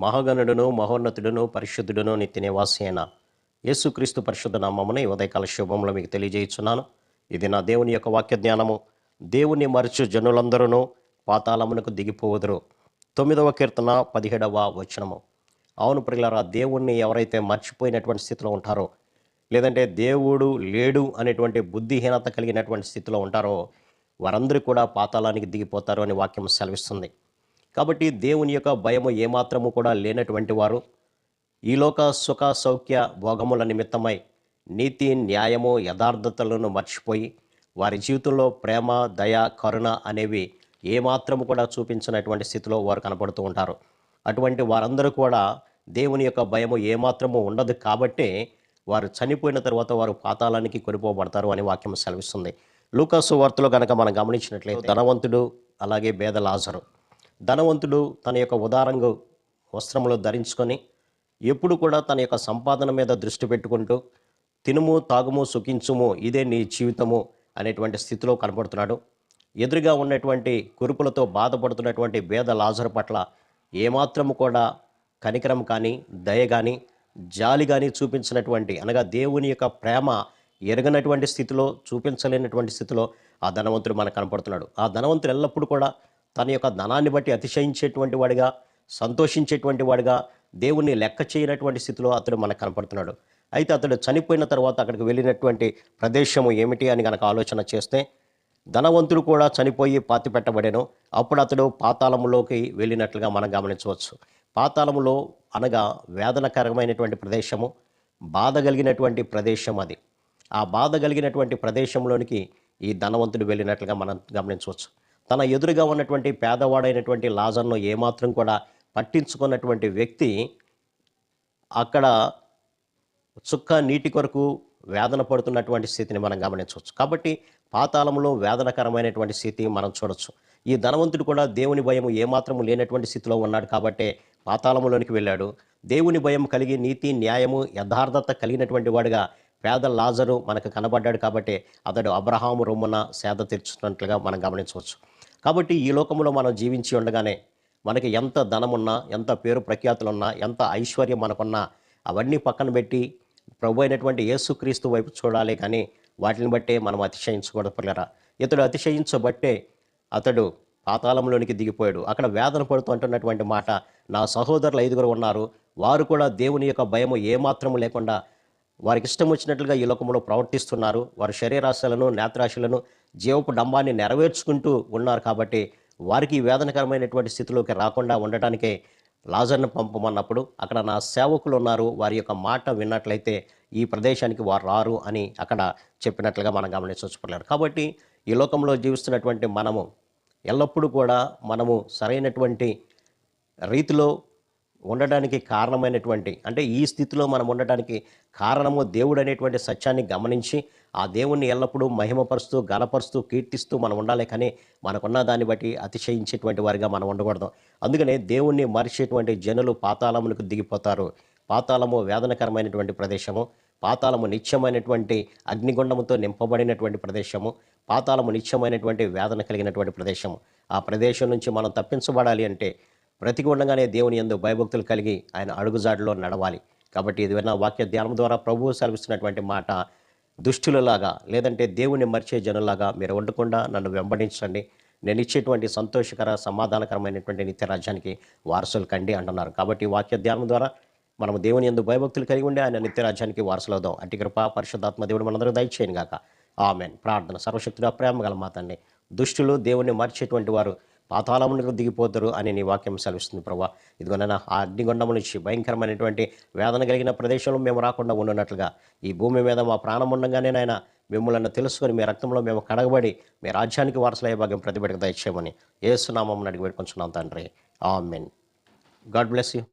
మహాగణుడును మహోన్నతుడును పరిశుద్ధుడును నిత్య నివాసి యేసుక్రీస్తు పరిశుద్ధ నామమున ఈ ఉదయకాల శుభంలో మీకు తెలియజేయుచున్నాను. ఇది నా దేవుని యొక్క వాక్య జ్ఞానము. దేవుని మరచు జనులందరూ పాతాళమునకు దిగిపోవుదురు. తొమ్మిదవ కీర్తన పదిహేడవ వచనము. అవును ప్రియులారా దేవుణ్ణి ఎవరైతే మర్చిపోయినటువంటి స్థితిలో ఉంటారో లేదంటే దేవుడు లేడు అనేటువంటి బుద్ధిహీనత కలిగినటువంటి స్థితిలో ఉంటారో వారందరూ కూడా పాతాళానికి దిగిపోతారు అని వాక్యం సెలవిస్తుంది. కాబట్టి దేవుని యొక్క భయము ఏమాత్రము కూడా లేనటువంటి వారు ఈలోక సుఖ సౌఖ్య భోగముల నిమిత్తమై నీతి న్యాయము యథార్థతలను మర్చిపోయి వారి జీవితంలో ప్రేమ దయ కరుణ అనేవి ఏమాత్రము కూడా చూపించినటువంటి స్థితిలో వారు కనపడుతూ ఉంటారు. అటువంటి వారందరూ కూడా దేవుని యొక్క భయము ఏమాత్రము ఉండదు కాబట్టే వారు చనిపోయిన తర్వాత వారు పాతాళానికి కొనిపోబడతారు అని వాక్యం సెలవిస్తుంది. లూకాసు వార్తలో కనుక మనం గమనించినట్లయితే ధనవంతుడు అలాగే బేద లాజరు. ధనవంతుడు తన యొక్క ఉదారంగు వస్త్రములు ధరించుకొని ఎప్పుడు కూడా తన యొక్క సంపాదన మీద దృష్టి పెట్టుకుంటూ తినుము తాగుము సుఖించుము ఇదే నీ జీవితము అనేటువంటి స్థితిలో కనబడుతున్నాడు. ఎదురుగా ఉన్నటువంటి కురుపులతో బాధపడుతున్నటువంటి భేద లాజరు పట్ల ఏమాత్రము కూడా కనికరం కానీ దయ కానీ జాలి కానీ చూపించినటువంటి అనగా దేవుని యొక్క ప్రేమ ఎరగనటువంటి స్థితిలో చూపించలేనటువంటి స్థితిలో ఆ ధనవంతుడు మనకు కనపడుతున్నాడు. ఆ ధనవంతుడు ఎల్లప్పుడూ కూడా తన యొక్క ధనాన్ని బట్టి అతిశయించేటువంటి వాడిగా సంతోషించేటువంటి వాడిగా దేవుణ్ణి లెక్క చేయనటువంటి స్థితిలో అతడు మనకు కనపడుతున్నాడు. అయితే అతడు చనిపోయిన తర్వాత అక్కడికి వెళ్ళినటువంటి ప్రదేశము ఏమిటి అని కనుక ఆలోచన చేస్తే ధనవంతుడు కూడా చనిపోయి పాతి పెట్టబడేను. అప్పుడు అతడు పాతాళములోకి వెళ్ళినట్లుగా మనం గమనించవచ్చు. పాతాళములో అనగా వేదనకరమైనటువంటి ప్రదేశము బాధ కలిగినటువంటి ప్రదేశం అది. ఆ బాధ కలిగినటువంటి ప్రదేశంలోనికి ఈ ధనవంతుడు వెళ్ళినట్లుగా మనం గమనించవచ్చు. తన ఎదురుగా ఉన్నటువంటి పేదవాడైనటువంటి లాజర్ను ఏమాత్రం కూడా పట్టించుకున్నటువంటి వ్యక్తి అక్కడ చుక్క నీటి కొరకు వేదన పడుతున్నటువంటి స్థితిని మనం గమనించవచ్చు. కాబట్టి పాతాళంలో వేదనకరమైనటువంటి స్థితి మనం చూడొచ్చు. ఈ ధనవంతుడు కూడా దేవుని భయం ఏమాత్రము లేనటువంటి స్థితిలో ఉన్నాడు కాబట్టే పాతాళములోనికి వెళ్ళాడు. దేవుని భయం కలిగి నీతి న్యాయము యథార్థత కలిగినటువంటి వాడుగా పేద లాజరు మనకు కనబడ్డాడు కాబట్టి అతడు అబ్రహాము రొమ్మున సేద తీర్చున్నట్లుగా మనం గమనించవచ్చు. కాబట్టి ఈ లోకంలో మనం జీవించి ఉండగానే మనకి ఎంత ధనమున్నా ఎంత పేరు ప్రఖ్యాతులున్నా ఎంత ఐశ్వర్యం మనకున్నా అవన్నీ పక్కన పెట్టి ప్రభు అయినటువంటి యేసుక్రీస్తు వైపు చూడాలి కానీ వాటిని బట్టే మనం అతిశయించకూడదు పిల్లరా. ఇతడు అతిశయించబట్టే అతడు పాతాళంలోనికి దిగిపోయాడు. అక్కడ వేదన పడుతూ అంటున్నటువంటి మాట నా సహోదరులు ఐదుగురు ఉన్నారు వారు కూడా దేవుని యొక్క భయము ఏమాత్రము లేకుండా వారికి ఇష్టం వచ్చినట్లుగా ఈ లోకంలో ప్రవర్తిస్తున్నారు. వారి శరీరాశలను నేత్రాశలను జీవపు డంబాన్ని నెరవేర్చుకుంటూ ఉన్నారు కాబట్టి వారికి వేదనకరమైనటువంటి స్థితిలోకి రాకుండా ఉండటానికే లాజర్ను పంపమన్నప్పుడు అక్కడ నా సేవకులు ఉన్నారు. వారి యొక్క మాట విన్నట్లయితే ఈ ప్రదేశానికి వారు రారు అని అక్కడ చెప్పినట్లుగా మనం గమనించవచ్చు కాబట్టి ఈ లోకంలో జీవిస్తున్నటువంటి మనము ఎల్లప్పుడూ కూడా మనము సరైనటువంటి రీతిలో ఉండడానికి కారణమైనటువంటి అంటే ఈ స్థితిలో మనం ఉండడానికి కారణము దేవుడు అనేటువంటి సత్యాన్ని గమనించి ఆ దేవుణ్ణి ఎల్లప్పుడూ మహిమపరుస్తూ గణపరుస్తూ కీర్తిస్తూ మనం ఉండాలి కానీ మనకున్న దాన్ని బట్టి అతిశయించేటువంటి వారిగా మనం ఉండకూడదు. అందుకనే దేవుణ్ణి మరిచేటువంటి జనులు పాతాళములకు దిగిపోతారు. పాతాళము వేదనకరమైనటువంటి ప్రదేశము. పాతాళము నిత్యమైనటువంటి అగ్నిగుండముతో నింపబడినటువంటి ప్రదేశము. పాతాళము నిత్యమైనటువంటి వేదన కలిగినటువంటి ప్రదేశము. ఆ ప్రదేశం నుంచి మనం తప్పించబడాలి అంటే బ్రతికి ఉండగానే దేవుని ఎందు భయభక్తులు కలిగి ఆయన అడుగుజాడులో నడవాలి. కాబట్టి ఇది విన్న వాక్య ధ్యానం ద్వారా ప్రభువు సెలవిస్తున్నటువంటి మాట దుష్టులలాగా లేదంటే దేవుని మర్చే జనులాగా మీరు ఉండకుండా నన్ను వెంబడించండి. నేను ఇచ్చేటువంటి సంతోషకర సమాధానకరమైనటువంటి నిత్య రాజ్యానికి వారసులు కండి అంటున్నారు. కాబట్టి వాక్య ధ్యానం ద్వారా మనం దేవుని ఎందు భయభక్తులు కలిగి ఉండి ఆయన నిత్య రాజ్యానికి వారసులవుదాం. అట్టి కృప పరిశుద్ధాత్మ దేవుడు మనందరూ దయచేయను గాక. ఆమెన్. ప్రార్థన. సర్వశక్తుడు ప్రేమ గల మాతండి దుష్టులు దేవుణ్ణి మర్చేటువంటి వారు పాతాళమునకు దిగిపోతారు అని నీ వాక్యం సెలవిస్తుంది ప్రభా. ఇదిగోనైనా ఆ అగ్నిగొండము నుంచి భయంకరమైనటువంటి వేదన కలిగిన ప్రదేశంలో మేము రాకుండా ఉండున్నట్లుగా ఈ భూమి మీద మా ప్రాణం ఉండగానే నాయన మిమ్మల్ని తెలుసుకొని మీ రక్తంలో మేము కడగబడి మీ రాజ్యానికి వారసులయ్యే భాగ్యం ప్రతిబిడక దయచేయమని ఏసునామం అడిగి పెట్టుకుంటున్నాం తండ్రి. ఆమెన్. God bless you.